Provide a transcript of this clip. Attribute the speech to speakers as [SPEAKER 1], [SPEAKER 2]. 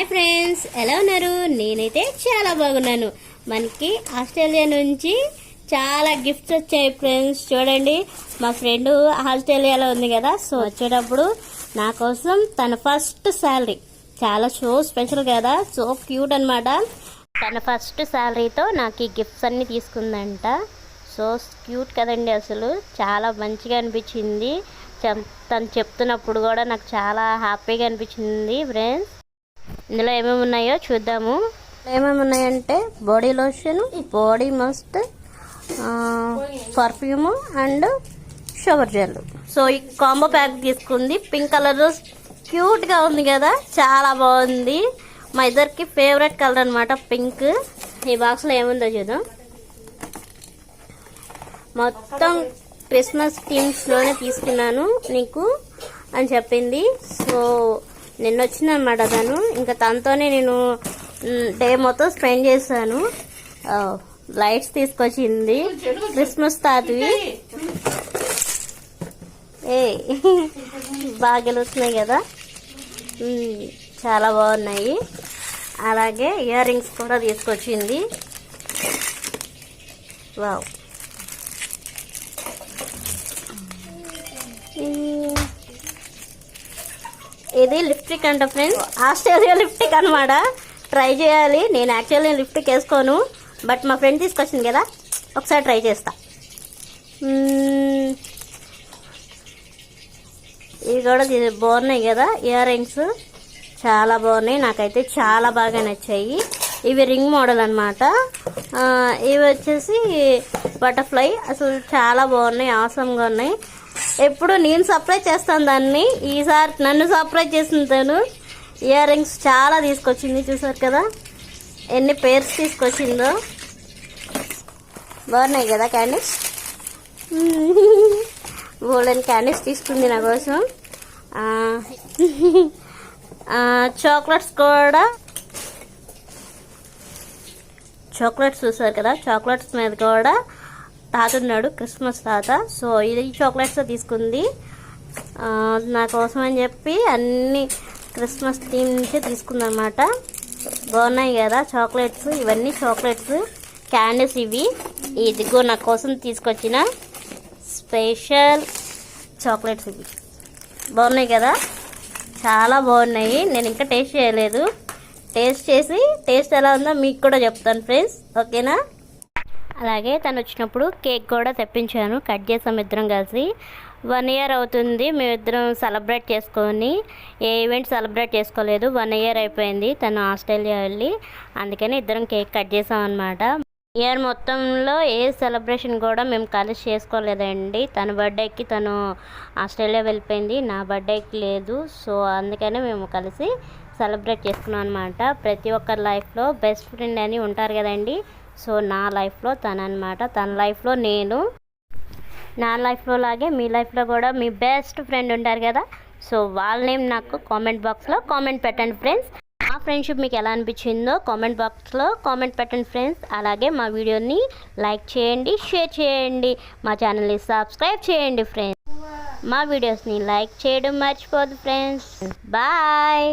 [SPEAKER 1] Hi friends ఎలా ఉన్నారు? నేనైతే చాలా బాగున్నాను. మనకి ఆస్ట్రేలియా నుంచి చాలా గిఫ్ట్స్ వచ్చాయి ఫ్రెండ్స్. చూడండి మా ఫ్రెండ్ ఆస్ట్రేలియాలో ఉంది కదా సో వచ్చేటప్పుడు నా కోసం తన ఫస్ట్ శాలరీ. చాలా సో స్పెషల్ కదా సో క్యూట్ అన్నమాట. తన ఫస్ట్ శాలరీతో నాకు ఈ గిఫ్ట్స్ అన్ని తీసుకుందంట. సో క్యూట్ కదండి అసలు. చాలా మంచిగా అనిపించింది. తను చెప్తున్నప్పుడు కూడా నాకు చాలా హ్యాపీగా అనిపించింది ఫ్రెండ్స్. ఇందులో ఏమేమి ఉన్నాయో చూద్దాము. ఏమేమి ఉన్నాయంటే body lotion body mist perfume and shower gel so ఈ కాంబో ప్యాక్ తీసుకుంది. పింక్ కలర్ క్యూట్గా ఉంది కదా? చాలా బాగుంది. మా ఇద్దరికి ఫేవరెట్ కలర్ అన్నమాట పింక్ ఈ బాక్స్లో ఏముందో చూద్దాం. మొత్తం క్రిస్మస్ థీమ్స్లోనే తీసుకున్నాను నీకు అని చెప్పింది. సో నిన్న వచ్చిందనమాట తను. ఇంకా తనతోనే నేను డే మొత్తం స్పెండ్ చేశాను. లైట్స్ తీసుకొచ్చింది. క్రిస్మస్ తాతవి. ఏ బాగా గెలుస్తున్నాయి కదా. చాలా బాగున్నాయి. అలాగే ఇయర్ రింగ్స్ కూడా తీసుకొచ్చింది. వావ్. ఇది లిప్స్టిక్ అంట ఫ్రెండ్స్ ఆస్ట్రేలియా లిప్స్టిక్ అనమాట ట్రై చేయాలి. నేను యాక్చువల్లీ లిప్స్టిక్ వేసుకోను. బట్ మా ఫ్రెండ్ తీసుకొచ్చింది కదా. ఒకసారి ట్రై చేస్తా. ఇవి కూడా బాగున్నాయి కదా. ఇయర్ రింగ్స్ చాలా బాగున్నాయి. నాకైతే చాలా బాగా నచ్చాయి. ఇవి రింగ్ మోడల్ అనమాట ఇవి వచ్చేసి బటర్ఫ్లై అసలు చాలా బాగున్నాయి. ఆసంగా ఉన్నాయి. ఎప్పుడు నేను సర్ప్రైజ్ చేస్తాను దాన్ని. ఈసారి నన్ను సర్ప్రైజ్ చేసింది తను ఇయర్ రింగ్స్ చాలా తీసుకొచ్చింది చూసారు కదా? ఎన్ని పేర్స్ తీసుకొచ్చిందో. బాగున్నాయి కదా క్యాండీస్ గోల్డెన్ క్యాండీస్ తీసుకుంది నా కోసం. చాక్లెట్స్ కూడా. చాక్లెట్స్ చూసారు కదా? చాక్లెట్స్ మీద కూడా తాత ఉన్నాడు క్రిస్మస్ తాత. సో ఇది చాక్లెట్స్ తీసుకుంది. నా కోసం అని చెప్పి అన్ని క్రిస్మస్ థీమ్ నుంచే తీసుకుందనమాట బాగున్నాయి కదా చాక్లెట్స్ ఇవన్నీ చాక్లెట్స్ క్యాండీస్ ఇవి. ఇదిగో నా కోసం తీసుకొచ్చిన స్పెషల్ చాక్లెట్స్ ఇవి. బాగున్నాయి కదా? చాలా బాగున్నాయి. నేను ఇంకా టేస్ట్ చేయలేదు. టేస్ట్ చేసి టేస్ట్ ఎలా ఉందో మీకు కూడా చెప్తాను ఫ్రెండ్స్ ఓకేనా అలాగే తను వచ్చినప్పుడు కేక్ కూడా తెప్పించాను. కట్ చేసాం ఇద్దరం కలిసి. వన్ ఇయర్ అవుతుంది. మేమిద్దరం సెలబ్రేట్ చేసుకొని ఏ ఈవెంట్ సెలబ్రేట్ చేసుకోలేదు. వన్ ఇయర్ అయిపోయింది తను ఆస్ట్రేలియా వెళ్ళి. అందుకని ఇద్దరం కేక్ కట్ చేసాం అనమాట ఇయర్ మొత్తంలో ఏ సెలబ్రేషన్ కూడా మేము కలిసి చేసుకోలేదండి. తన బర్త్డేకి తను ఆస్ట్రేలియా వెళ్ళిపోయింది. నా బర్త్డేకి లేదు. సో అందుకనే మేము కలిసి సెలబ్రేట్ చేసుకున్నాం అనమాట ప్రతి ఒక్కరి లైఫ్లో బెస్ట్ ఫ్రెండ్ అని ఉంటారు కదండి. సో నా లైఫ్లో తను అనమాట తన లైఫ్లో నేను నా లైఫ్లో లాగే మీ లైఫ్లో కూడా మీ బెస్ట్ ఫ్రెండ్ ఉంటారు కదా. సో వాళ్ళ నేమ్ నాకు కామెంట్ బాక్స్లో కామెంట్ పెట్టండి ఫ్రెండ్స్. మా ఫ్రెండ్షిప్ మీకు ఎలా అనిపించిందో కామెంట్ బాక్స్లో కామెంట్ పెట్టండి ఫ్రెండ్స్. అలాగే మా వీడియోని లైక్ చేయండి షేర్ చేయండి. మా ఛానల్ని సబ్స్క్రైబ్ చేయండి ఫ్రెండ్స్. మా వీడియోస్ని లైక్ చేయడం మర్చిపోదు ఫ్రెండ్స్. బాయ్.